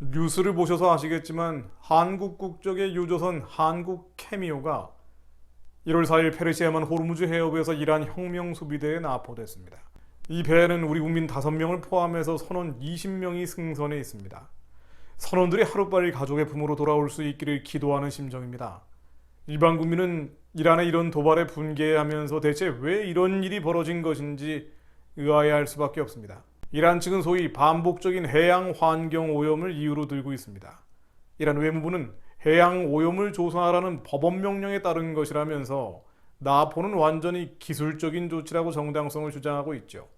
뉴스를 보셔서 아시겠지만 한국 국적의 유조선 한국 케미오가 1월 4일 페르시아만 호르무즈 해협에서 이란 혁명 수비대에 납포됐습니다. 이 배에는 우리 국민 5명을 포함해서 선원 20명이 승선해 있습니다. 선원들이 하루빨리 가족의 품으로 돌아올 수 있기를 기도하는 심정입니다. 일반 국민은 이란의 이런 도발에 분개하면서 대체 왜 이런 일이 벌어진 것인지 의아해 할 수밖에 없습니다. 이란 측은 소위 반복적인 해양 환경 오염을 이유로 들고 있습니다. 이란 외무부는 해양 오염을 조사하라는 법원 명령에 따른 것이라면서 나포는 완전히 기술적인 조치라고 정당성을 주장하고 있죠.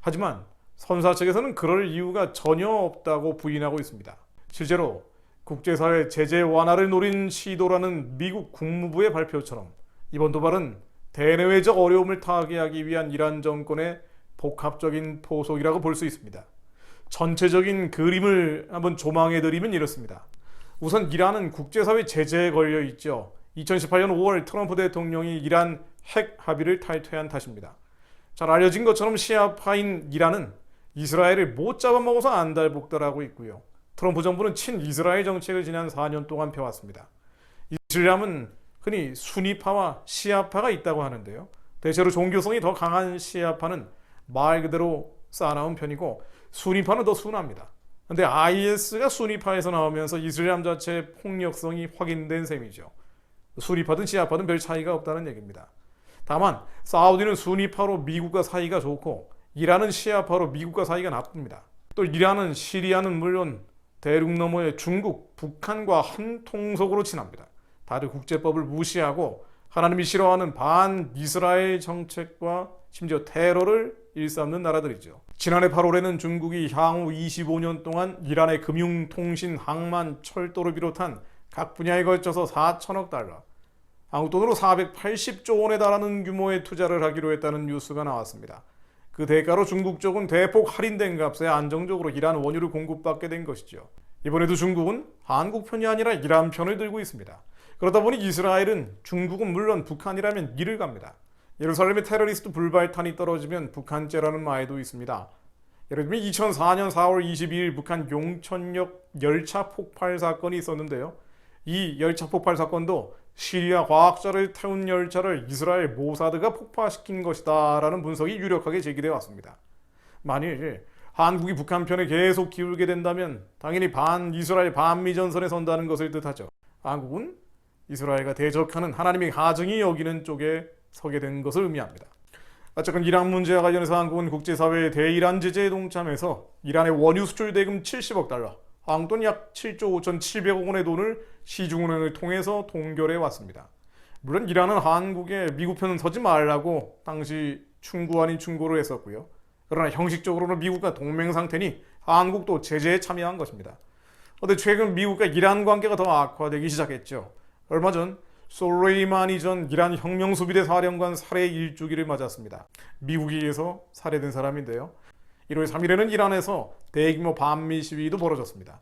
하지만 선사 측에서는 그럴 이유가 전혀 없다고 부인하고 있습니다. 실제로 국제사회 제재 완화를 노린 시도라는 미국 국무부의 발표처럼 이번 도발은 대내외적 어려움을 타개하기 위한 이란 정권의 복합적인 포석이라고 볼 수 있습니다. 전체적인 그림을 한번 조망해 드리면 이렇습니다. 우선 이란은 국제사회 제재에 걸려 있죠. 2018년 5월 트럼프 대통령이 이란 핵 합의를 탈퇴한 탓입니다. 잘 알려진 것처럼 시아파인 이란은 이스라엘을 못 잡아먹어서 안달복달하고 있고요. 트럼프 정부는 친이스라엘 정책을 지난 4년 동안 펴왔습니다. 이슬람은 흔히 순위파와 시아파가 있다고 하는데요. 대체로 종교성이 더 강한 시아파는 말 그대로 쌓아나온 편이고 순위파는 더 순합니다. 근데 IS가 순위파에서 나오면서 이슬람 자체의 폭력성이 확인된 셈이죠. 순위파든 시아파든 별 차이가 없다는 얘기입니다. 다만 사우디는 순위파로 미국과 사이가 좋고 이란은 시아파로 미국과 사이가 나쁩니다. 또 이란은 시리아는 물론 대륙 너머의 중국, 북한과 한 통속으로 친합니다. 다들 국제법을 무시하고 하나님이 싫어하는 반 이스라엘 정책과 심지어 테러를 일삼는 나라들이죠. 지난해 8월에는 중국이 향후 25년 동안 이란의 금융, 통신, 항만, 철도를 비롯한 각 분야에 걸쳐서 4천억 달러, 한국 돈으로 480조 원에 달하는 규모의 투자를 하기로 했다는 뉴스가 나왔습니다. 그 대가로 중국 쪽은 대폭 할인된 값에 안정적으로 이란 원유를 공급받게 된 것이죠. 이번에도 중국은 한국 편이 아니라 이란 편을 들고 있습니다. 그러다 보니 이스라엘은 중국은 물론 북한이라면 이를 갑니다. 예루살렘의 테러리스트 불발탄이 떨어지면 북한죄라는 말도 있습니다. 예를 들면 2004년 4월 22일 북한 용천역 열차 폭발 사건이 있었는데요. 이 열차 폭발 사건도 시리아 과학자를 태운 열차를 이스라엘 모사드가 폭파시킨 것이다라는 분석이 유력하게 제기되어 왔습니다. 만일 한국이 북한 편에 계속 기울게 된다면 당연히 반 이스라엘 반미 전선에 선다는 것을 뜻하죠. 한국은 이스라엘과 대적하는 하나님의 가정이 여기는 쪽에 서게 된 것을 의미합니다. 어쨌건 이란 문제와 관련해서 한국은 국제사회의 대이란 제재에 동참해서 이란의 원유 수출 대금 70억 달러, 한국 돈약 7조 5,700억 원의 돈을 시중은행을 통해서 동결해 왔습니다. 물론 이란은 한국에 미국 편은 서지 말라고 당시 충고 아닌 충고를 했었고요. 그러나 형식적으로는 미국과 동맹 상태니 한국도 제재에 참여한 것입니다. 그런데 최근 미국과 이란 관계가 더 악화되기 시작했죠. 얼마 전 솔레이마니 전 이란 혁명수비대 사령관 살해 일주기를 맞았습니다. 미국에 의해서 살해된 사람인데요. 1월 3일에는 이란에서 대규모 반미 시위도 벌어졌습니다.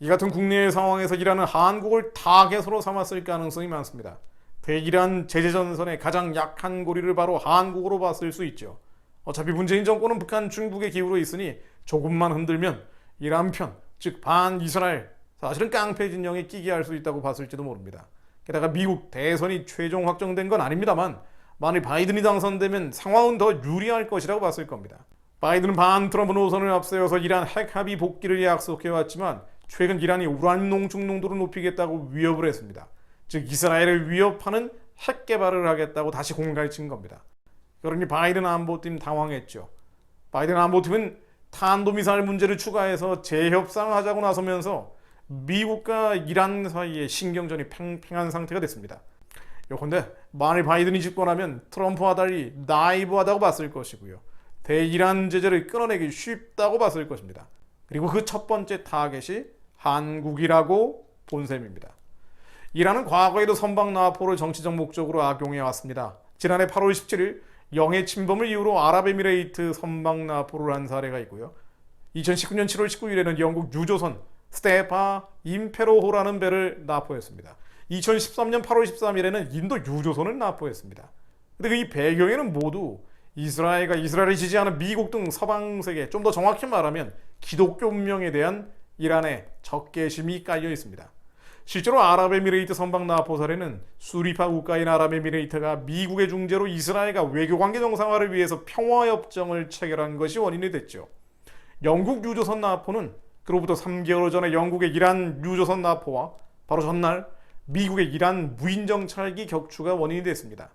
이 같은 국내의 상황에서 이란은 한국을 타겟으로 삼았을 가능성이 많습니다. 대이란 제재 전선의 가장 약한 고리를 바로 한국으로 봤을 수 있죠. 어차피 문재인 정권은 북한, 중국에 기울어 있으니 조금만 흔들면 이란 편, 즉 반 이스라엘, 사실은 깡패 진영에 끼게 할 수 있다고 봤을지도 모릅니다. 게다가 미국 대선이 최종 확정된 건 아닙니다만 만일 바이든이 당선되면 상황은 더 유리할 것이라고 봤을 겁니다. 바이든은 반 트럼프 노선을 앞세워서 이란 핵 합의 복귀를 약속해왔지만 최근 이란이 우란 농축 농도를 높이겠다고 위협을 했습니다. 즉 이스라엘을 위협하는 핵 개발을 하겠다고 다시 공갈 친 겁니다. 그러니 바이든 안보팀 당황했죠. 바이든 안보팀은 탄도미사일 문제를 추가해서 재협상하자고 나서면서 미국과 이란 사이에 신경전이 팽팽한 상태가 됐습니다. 요컨대 만일 바이든이 집권하면 트럼프와 달리 나이브하다고 봤을 것이고요. 대이란 제재를 끊어내기 쉽다고 봤을 것입니다. 그리고 그 첫 번째 타겟이 한국이라고 본 셈입니다. 이란은 과거에도 선박 나포를 정치적 목적으로 악용해 왔습니다. 지난해 8월 17일 영해 침범을 이유로 아랍에미레이트 선박 나포를 한 사례가 있고요. 2019년 7월 19일에는 영국 유조선 스테파 임페로호라는 배를 납포했습니다. 2013년 8월 13일에는 인도 유조선을 납포했습니다. 근데 그 이 배경에는 모두 이스라엘과 이스라엘을 지지하는 미국 등 서방 세계, 좀 더 정확히 말하면 기독교 운명에 대한 이란의 적개심이 깔려 있습니다. 실제로 아랍에미레이트 선박 나포 사례는 수리파 국가인 아랍에미레이트가 미국의 중재로 이스라엘과 외교 관계 정상화를 위해서 평화 협정을 체결한 것이 원인이 됐죠. 영국 유조선 나포는 그로부터 3개월 전에 영국의 이란 유조선 나포와 바로 전날 미국의 이란 무인 정 찰기 격추가 원인이 됐습니다.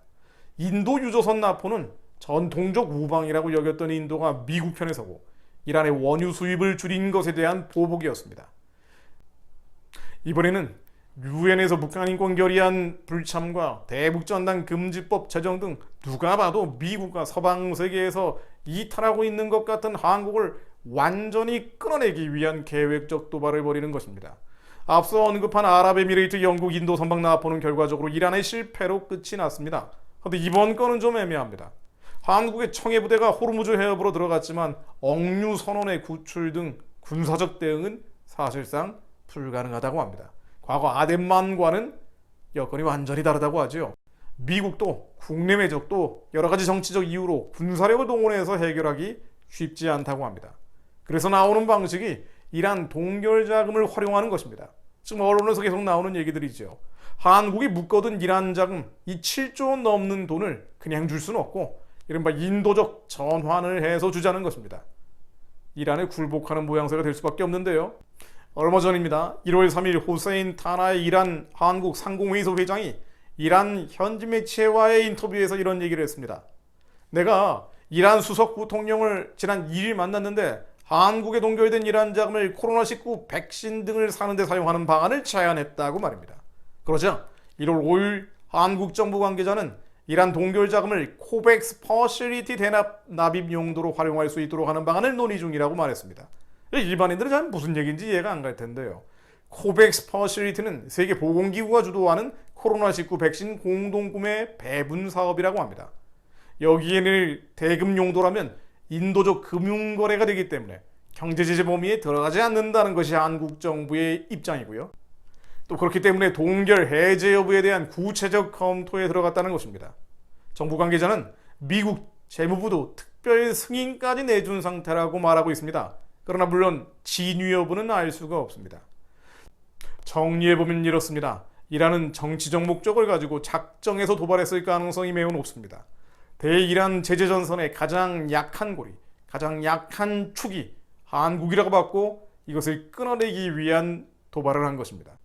인도 유조선 나포는 전통적 우방이라고 여겼던 인도가 미국 편에 서고 이란의 원유 수입을 줄인 것에 대한 보복이었습니다. 이번에는 유엔에서 북한 인권 결의안 불참과 대북전단 금지법 제정 등 누가 봐도 미국과 서방 세계에서 이탈하고 있는 것 같은 한국을 완전히 끊어내기 위한 계획적 도발을 벌이는 것입니다. 앞서 언급한 아랍에미레이트, 영국, 인도 선박 나포는 결과적으로 이란의 실패로 끝이 났습니다. 그런데 이번 건은 좀 애매합니다. 한국의 청해부대가 호르무즈 해협으로 들어갔지만 억류 선원의 구출 등 군사적 대응은 사실상 불가능하다고 합니다. 과거 아덴만과는 여건이 완전히 다르다고 하죠. 미국도 국내 매적도 여러 가지 정치적 이유로 군사력을 동원해서 해결하기 쉽지 않다고 합니다. 그래서 나오는 방식이 이란 동결 자금을 활용하는 것입니다. 지금 언론에서 계속 나오는 얘기들이죠. 한국이 묶어둔 이란 자금 이 7조 원 넘는 돈을 그냥 줄 수는 없고 이른바 인도적 전환을 해서 주자는 것입니다. 이란에 굴복하는 모양새가 될 수밖에 없는데요. 얼마 전입니다. 1월 3일 호세인 타나의 이란 한국 상공회의소 회장이 이란 현지 매체와의 인터뷰에서 이런 얘기를 했습니다. 내가 이란 수석 부통령을 지난 2일 만났는데 한국에 동결된 이란 자금을 코로나19 백신 등을 사는데 사용하는 방안을 제안했다고 말입니다. 그러자 1월 5일 한국 정부 관계자는 이란 동결 자금을 코백스 퍼실리티 대납 납입 용도로 활용할 수 있도록 하는 방안을 논의 중이라고 말했습니다. 일반인들은 잘 무슨 얘기인지 이해가 안 갈 텐데요. 코백스 퍼실리티는 세계 보건기구가 주도하는 코로나19 백신 공동 구매 배분 사업이라고 합니다. 여기에는 대금 용도라면 인도적 금융거래가 되기 때문에 경제제재 범위에 들어가지 않는다는 것이 한국 정부의 입장이고요. 또 그렇기 때문에 동결 해제 여부에 대한 구체적 검토에 들어갔다는 것입니다. 정부 관계자는 미국 재무부도 특별 승인까지 내준 상태라고 말하고 있습니다. 그러나 물론 진위 여부는 알 수가 없습니다. 정리해보면 이렇습니다. 이란은 정치적 목적을 가지고 작정해서 도발했을 가능성이 매우 높습니다. 대이란 제재 전선의 가장 약한 고리, 가장 약한 축이 한국이라고 봤고 이것을 끊어내기 위한 도발을 한 것입니다.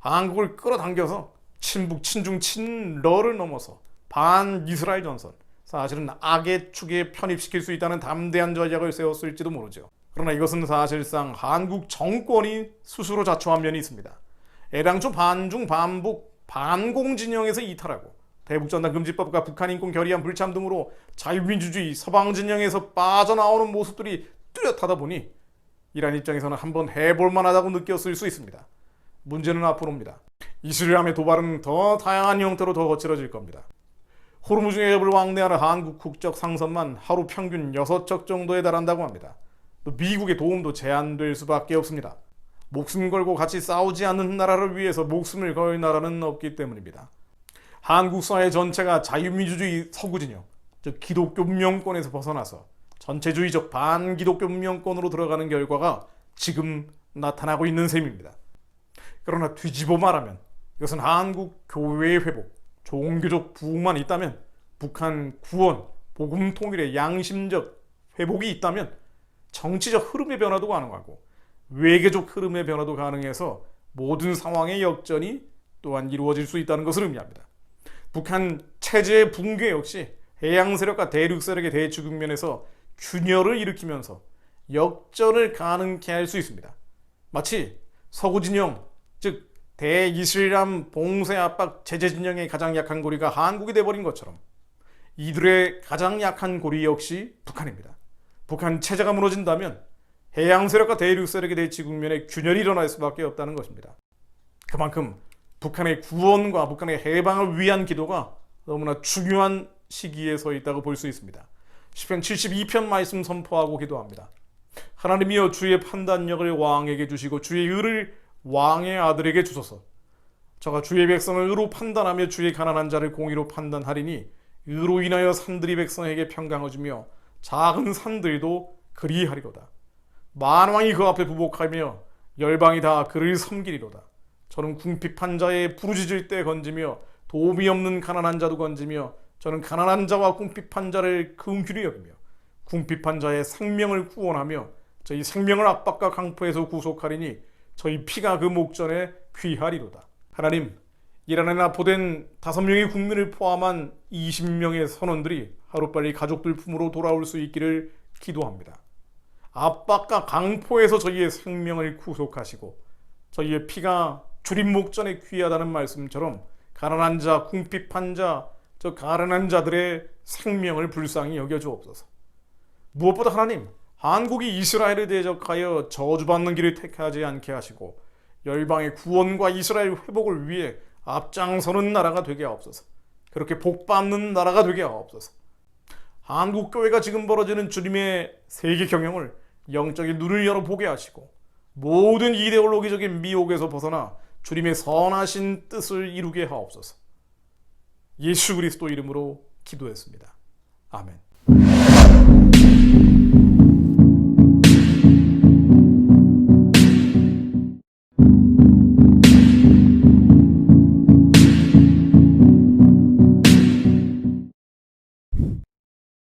한국을 끌어당겨서 친북, 친중, 친러를 넘어서 반 이스라엘 전선, 사실은 악의 축에 편입시킬 수 있다는 담대한 전략을 세웠을지도 모르죠. 그러나 이것은 사실상 한국 정권이 스스로 자초한 면이 있습니다. 애당초 반중, 반북, 반공 진영에서 이탈하고 대북전단 금지법과 북한 인권 결의안 불참 등으로 자유민주주의 서방 진영에서 빠져나오는 모습들이 뚜렷하다 보니 이란 입장에서는 한번 해볼 만하다고 느꼈을 수 있습니다. 문제는 앞으로입니다. 이슬람의 도발은 더 다양한 형태로 더 거칠어질 겁니다. 호르무즈 해협을 왕래하는 한국 국적 상선만 하루 평균 6척 정도에 달한다고 합니다. 또 미국의 도움도 제한될 수밖에 없습니다. 목숨 걸고 같이 싸우지 않는 나라를 위해서 목숨을 걸 나라는 없기 때문입니다. 한국 사회 전체가 자유민주주의 서구 진영, 즉 기독교 문명권에서 벗어나서 전체주의적 반기독교 문명권으로 들어가는 결과가 지금 나타나고 있는 셈입니다. 그러나 뒤집어 말하면 이것은 한국 교회의 회복, 종교적 부흥만 있다면 북한 구원, 복음 통일의 양심적 회복이 있다면 정치적 흐름의 변화도 가능하고 외교적 흐름의 변화도 가능해서 모든 상황의 역전이 또한 이루어질 수 있다는 것을 의미합니다. 북한 체제의 붕괴 역시 해양 세력과 대륙 세력의 대치 국면에서 균열을 일으키면서 역전을 가능케 할 수 있습니다. 마치 서구 진영, 즉 대이슬람 봉쇄 압박 제재 진영의 가장 약한 고리가 한국이 돼버린 것처럼 이들의 가장 약한 고리 역시 북한입니다. 북한 체제가 무너진다면 해양 세력과 대륙 세력의 대치 국면에 균열이 일어날 수밖에 없다는 것입니다. 그만큼 북한의 구원과 북한의 해방을 위한 기도가 너무나 중요한 시기에 서 있다고 볼 수 있습니다. 시편 72편 말씀 선포하고 기도합니다. 하나님이여 주의 판단력을 왕에게 주시고 주의 의를 왕의 아들에게 주소서. 저가 주의 백성을 의로 판단하며 주의 가난한 자를 공의로 판단하리니 의로 인하여 산들이 백성에게 평강을 주며 작은 산들도 그리하리로다. 만왕이 그 앞에 부복하며 열방이 다 그를 섬기리로다. 저는 궁핍한 자의 부르짖을 때 건지며 도움이 없는 가난한 자도 건지며 저는 가난한 자와 궁핍한 자를 긍휼히 여기며 궁핍한 자의 생명을 구원하며 저희 생명을 압박과 강포에서 구속하리니 저희 피가 그 목전에 귀하리로다. 하나님, 이란에 납포된 다섯 명의 국민을 포함한 20명의 선원들이 하루빨리 가족들 품으로 돌아올 수 있기를 기도합니다. 압박과 강포에서 저희의 생명을 구속하시고 저희의 피가 주님 목전에 귀하다는 말씀처럼 가난한 자, 궁핍한 자, 저 가난한 자들의 생명을 불쌍히 여겨 주옵소서. 무엇보다 하나님, 한국이 이스라엘에 대적하여 저주받는 길을 택하지 않게 하시고 열방의 구원과 이스라엘 회복을 위해 앞장서는 나라가 되게 하옵소서. 그렇게 복받는 나라가 되게 하옵소서. 한국 교회가 지금 벌어지는 주님의 세계 경영을 영적인 눈을 열어 보게 하시고 모든 이데올로기적인 미혹에서 벗어나 주님의 선하신 뜻을 이루게 하옵소서. 예수 그리스도 이름으로 기도했습니다. 아멘.